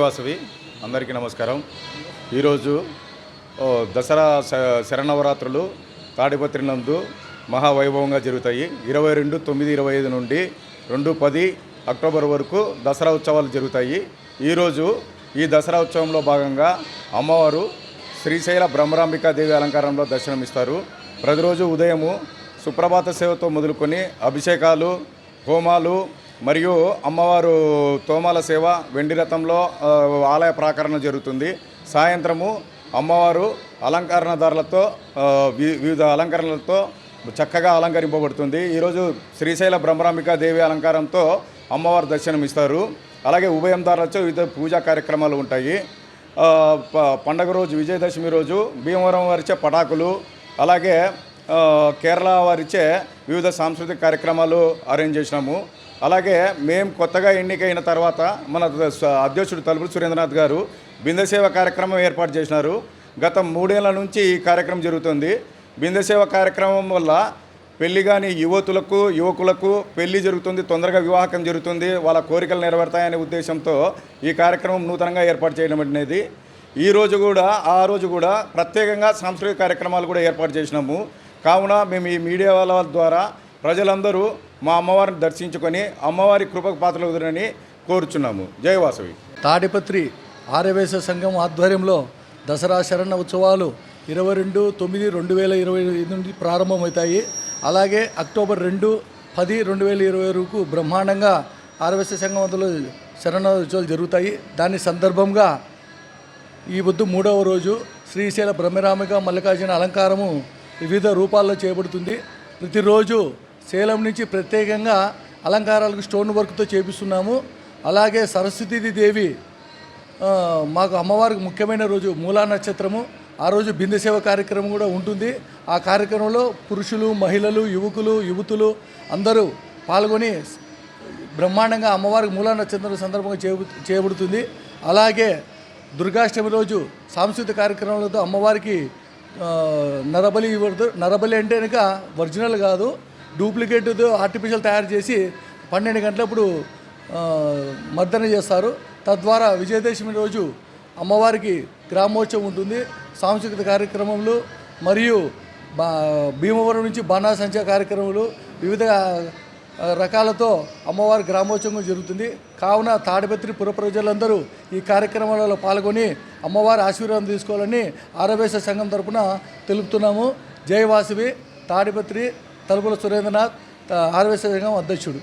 వాసవి అందరికీ నమస్కారం. ఈరోజు దసరా శ- తాడిపత్రి నందు మహావైభవంగా జరుగుతాయి. ఇరవై రెండు తొమ్మిది ఇరవై ఐదు నుండి రెండు పది అక్టోబర్ వరకు దసరా ఉత్సవాలు జరుగుతాయి. ఈరోజు ఈ దసరా ఉత్సవంలో భాగంగా అమ్మవారు శ్రీశైల బ్రహ్మరాంబికా దేవి అలంకారంలో దర్శనమిస్తారు. ప్రతిరోజు ఉదయము సుప్రభాత సేవతో మొదలుకొని అభిషేకాలు హోమాలు మరియు అమ్మవారు తోమాల సేవ వెండి రథంలో ఆలయ ప్రాకరణ జరుగుతుంది. సాయంత్రము అమ్మవారు అలంకరణదారులతో ఆ, వి- వివిధ అలంకరణలతో చక్కగా అలంకరింపబడుతుంది. ఈరోజు శ్రీశైల బ్రహ్మరాంబికా దేవి అలంకారంతో అమ్మవారు దర్శనమిస్తారు. అలాగే ఉభయందారులతో వివిధ పూజా కార్యక్రమాలు ఉంటాయి. ప- పండగ రోజు విజయదశమి రోజు భీమవరం వారిచే పటాకులు అలాగే కేరళ వారిచే వివిధ సాంస్కృతిక కార్యక్రమాలు అరేంజ్ చేసినాము. అలాగే మేము కొత్తగా ఎన్నికైన తర్వాత మన అధ్యక్షుడు తలుపులు సురేంద్రనాథ్ గారు బిందసేవ కార్యక్రమం ఏర్పాటు చేసినారు. గత మూడేళ్ళ నుంచి ఈ కార్యక్రమం జరుగుతుంది. బిందెసేవ కార్యక్రమం వల్ల పెళ్ళి కాని యువతులకు యువకులకు పెళ్ళి జరుగుతుంది తొందరగా వివాహకం జరుగుతుంది వాళ్ళ కోరికలు నెరవేరుతాయనే ఉద్దేశంతో ఈ కార్యక్రమం నూతనంగా ఏర్పాటు చేయడం అనేది. ఈ రోజు కూడా ఆ రోజు కూడా ప్రత్యేకంగా సాంస్కృతిక కార్యక్రమాలు కూడా ఏర్పాటు చేసినాము. కావున మేము ఈ మీడియా వాళ్ళ ద్వారా ప్రజలందరూ మా అమ్మవారిని దర్శించుకొని అమ్మవారి కృపకు పాత్రలుగురని కోరుచున్నాము. జయవాసవి తాడిపత్రి ఆర్యవేశ సంఘం ఆధ్వర్యంలో దసరా శరణ ఉత్సవాలు ఇరవై రెండు తొమ్మిది రెండు వేల ఇరవై ఐదు నుండి ప్రారంభమవుతాయి. అలాగే అక్టోబర్ రెండు పది రెండు వేల ఇరవై వరకు బ్రహ్మాండంగా ఆర్యవేశ సంఘం అందులో శరణ ఉత్సవాలు జరుగుతాయి. దాని సందర్భంగా ఈ పొద్దు మూడవ రోజు శ్రీశైల బ్రహ్మరామిక మల్లికార్జున అలంకారము వివిధ రూపాల్లో చేయబడుతుంది. ప్రతిరోజు సేలం నుంచి ప్రత్యేకంగా అలంకారాలకు స్టోన్ వర్క్తో చేపిస్తున్నాము. అలాగే సరస్వతీ దేవి మాకు అమ్మవారికి ముఖ్యమైన రోజు మూలా నక్షత్రము. ఆ రోజు బిందె సేవ కార్యక్రమం కూడా ఉంటుంది. ఆ కార్యక్రమంలో పురుషులు మహిళలు యువకులు యువతులు అందరూ పాల్గొని బ్రహ్మాండంగా అమ్మవారికి మూలా నక్షత్రం సందర్భంగా చేయబడుతుంది అలాగే దుర్గాష్టమి రోజు సాంస్కృతిక కార్యక్రమాలతో అమ్మవారికి నరబలి ఇవ్వదు నరబలి అంటే కనుక ఒరిజినల్ కాదు. డూప్లికేట్ ఆర్టిఫిషియల్ తయారు చేసి పన్నెండు గంటలప్పుడు మర్దన చేస్తారు. తద్వారా విజయదశమి రోజు అమ్మవారికి గ్రామోత్సవం ఉంటుంది. సాంస్కృతిక కార్యక్రమములు మరియు బా భీమవరం నుంచి బాణాసంచా కార్యక్రమాలు వివిధ రకాలతో అమ్మవారి గ్రామోత్సవం జరుగుతుంది. కావున తాడిపత్రి పుర ప్రజలందరూ ఈ కార్యక్రమాలలో పాల్గొని అమ్మవారి ఆశీర్వాదం తీసుకోవాలని ఆరవేశ సంఘం తరపున తెలుపుతున్నాము. జయవాసువి తాడిపత్రి తలుపుల సురేంద్రనాథ్ తా- సంఘం అధ్యక్షుడు.